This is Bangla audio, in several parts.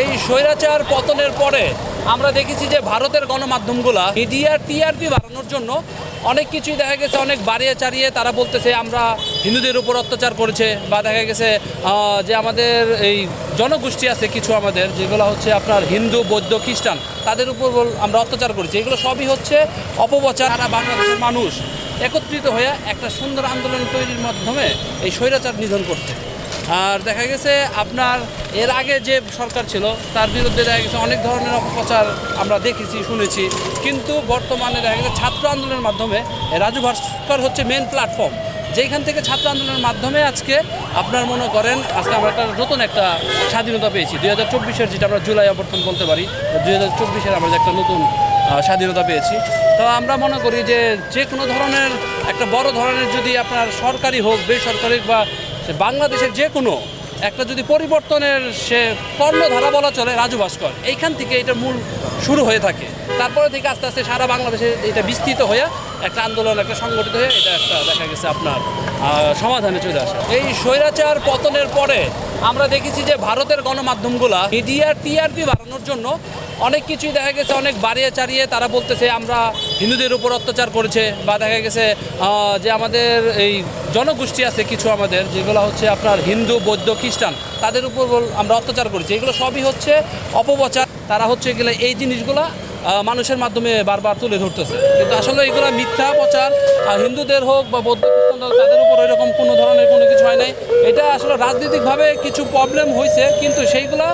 এই স্বৈরাচার পতনের পরে আমরা দেখেছি যে ভারতের গণমাধ্যমগুলা মিডিয়ার টিআরপি বাড়ানোর জন্য অনেক কিছুই দেখা গেছে, অনেক বাড়িয়ে চাড়িয়ে তারা বলতেছে, আমরা হিন্দুদের উপর অত্যাচার করেছে। বা দেখা গেছে যে আমাদের এই জনগোষ্ঠী আছে কিছু আমাদের, যেগুলো হচ্ছে আপনার হিন্দু, বৌদ্ধ, খ্রিস্টান, তাদের উপর আমরা অত্যাচার করেছি। এগুলো সবই হচ্ছে অপপ্রচার। সারা বাংলাদেশের মানুষ একত্রিত হয়ে একটা সুন্দর আন্দোলন তৈরির মাধ্যমে এই স্বৈরাচার নিধন করছে। আর দেখা গেছে আপনার এর আগে যে সরকার ছিল, তার বিরুদ্ধে দেখা গেছে অনেক ধরনের অপপ্রচার আমরা দেখেছি, শুনেছি। কিন্তু বর্তমানে দেখা গেছে ছাত্র আন্দোলনের মাধ্যমে রাজু ভাস্কর হচ্ছে মেন প্ল্যাটফর্ম যেখান থেকে ছাত্র আন্দোলনের মাধ্যমে আজকে আপনার মনে করেন, আজকে আমরা একটা নতুন একটা স্বাধীনতা পেয়েছি। দুই হাজার চব্বিশের যেটা আমরা জুলাই অবর্তন বলতে পারি, দুই হাজার চব্বিশের আমরা একটা নতুন স্বাধীনতা পেয়েছি। তো আমরা মনে করি যে যে কোনো ধরনের, একটা বড় ধরনের যদি আপনার সরকারি হোক, বেসরকারি বা সে বাংলাদেশের যে কোনো, একটা যদি পরিবর্তনের সে কর্ণধারা বলা চলে রাজু ভাস্কর, এইখান থেকে এটা মূল শুরু হয়ে থাকে। তারপরে থেকে আস্তে আস্তে সারা বাংলাদেশে এটা বিস্তৃত হয়ে একটা আন্দোলন, একটা সংগঠিত হয়ে এটা একটা দেখা গেছে আপনার সমাধানে চলে আসে। এই স্বৈরাচার পতনের পরে আমরা দেখেছি যে ভারতের গণমাধ্যমগুলা মিডিয়ার টিআরপি বাড়ানোর জন্য অনেক কিছুই দেখা গেছে, অনেক বাড়িয়ে চাড়িয়ে তারা বলতেছে, আমরা হিন্দুদের উপর অত্যাচার করেছে। বা দেখা গেছে যে আমাদের এই জনগোষ্ঠী আছে কিছু আমাদের, যেগুলো হচ্ছে আপনার হিন্দু, বৌদ্ধ, খ্রিস্টান, তাদের উপর আমরা অত্যাচার করেছি। এগুলো সবই হচ্ছে অপপ্রচার। তারা হচ্ছে এগুলো এই জিনিসগুলা মানুষের মাধ্যমে বারবার তুলে ধরতেছে। কিন্তু আসলে এগুলো মিথ্যা প্রচার হিন্দুদের হোক বা বৌদ্ধ তাদের উপর এরকম আসলে রাজনৈতিকভাবে কিছু প্রবলেম হয়েছে, কিন্তু সেইগুলা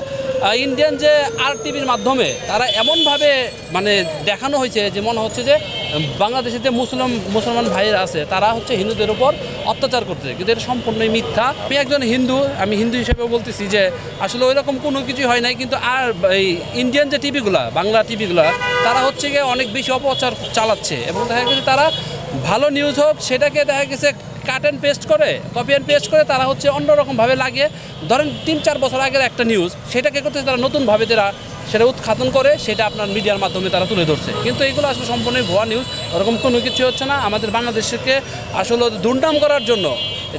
ইন্ডিয়ান যে আর টিভির মাধ্যমে তারা এমনভাবে মানে দেখানো হয়েছে যে মনে হচ্ছে যে বাংলাদেশে যে মুসলিম, মুসলমান ভাইয়েরা আছে, তারা হচ্ছে হিন্দুদের উপর অত্যাচার করতেছে। কিন্তু এটা সম্পূর্ণই মিথ্যা। আমি একজন হিন্দু, আমি হিন্দু হিসেবে বলতেছি যে, আসলে ওই রকম কোনো কিছু হয় নাই, কিন্তু আর এই ইন্ডিয়ান যে টিভিগুলা বাংলা টিভিগুলা তারা হচ্ছে গিয়ে অনেক বেশি অপচার চালাচ্ছে। এবং দেখা গেছে তারা ভালো নিউজ হোক, সেটাকে দেখা গেছে কাট অ্যান্ড পেস্ট করে কপি অ্যান্ড পেস্ট করে তারা হচ্ছে অন্যরকমভাবে লাগে ধরেন তিন চার বছর আগের একটা নিউজ সেটাকে করতে তারা নতুনভাবে তারা সেটা উৎখাতন করে, সেটা আপনার মিডিয়ার মাধ্যমে তারা তুলে ধরছে। কিন্তু এগুলো আসলে সম্পূর্ণই ভুয়া নিউজ ওরকম কোনো কিছু হচ্ছে না। আমাদের বাংলাদেশকে আসলে দুর্নাম করার জন্য,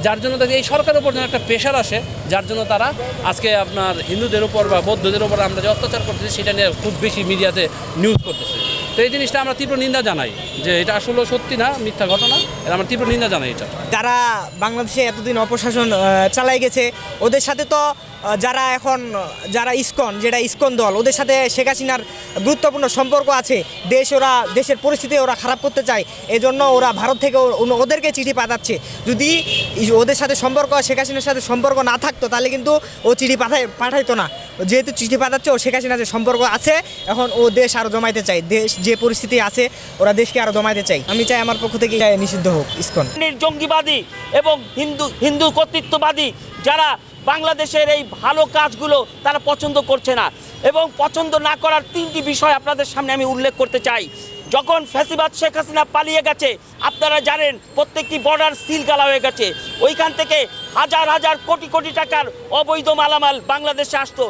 যার জন্য তাদের এই সরকারের উপর যেন একটা প্রেশার আসে, যার জন্য তারা আজকে আপনার হিন্দুদের উপর বা বৌদ্ধদের উপর আমরা যে অত্যাচার করতেছি, সেটা নিয়ে খুব বেশি মিডিয়াতে নিউজ করতেছে। তো এই জিনিসটা আমরা তীব্র নিন্দা জানাই যে এটা আসলে সত্যি না, মিথ্যা ঘটনা। আমরা তীব্র নিন্দা জানাই এটা। যারা বাংলাদেশে এতদিন অপশাসন চালাই গেছে, ওদের সাথে তো যারা এখন, যারা ইস্কন, যেটা ইস্কন দল, ওদের সাথে শেখ হাসিনার গুরুত্বপূর্ণ সম্পর্ক আছে। দেশ ওরা, দেশের পরিস্থিতি ওরা খারাপ করতে চায়, এজন্য ওরা ভারত থেকে ওদেরকে চিঠি পাঠাচ্ছে। যদি ওদের সাথে সম্পর্ক, শেখ হাসিনার সাথে সম্পর্ক না থাকতো, তাহলে কিন্তু ও চিঠি পাঠাই পাঠাইতো না। যেহেতু চিঠি পাঠাচ্ছে, ও শেখ হাসিনার যে সম্পর্ক আছে, এখন ও দেশ আরও জমাইতে চাই দেশ যে পরিস্থিতি আছে, ওরা দেশকে আরও জমাইতে চাই আমি চাই আমার পক্ষ থেকে নিষিদ্ধ হোক, ইস্কন। জঙ্গিবাদী এবং হিন্দু হিন্দু কর্তৃত্ববাদী যারা বাংলাদেশের এই ভালো কাজগুলো তারা পছন্দ করছে না। এবং পছন্দ না করার তিনটি বিষয় আপনাদের সামনে আমি উল্লেখ করতে চাই। যখন ফ্যাসিবাদ শেখ হাসিনা পালিয়ে গেছে, আপনারা জানেন প্রত্যেকটি বর্ডার সিল গালা হয়ে গেছে। ওইখান থেকে হাজার হাজার কোটি কোটি টাকার অবৈধ মালামাল বাংলাদেশে আসতো।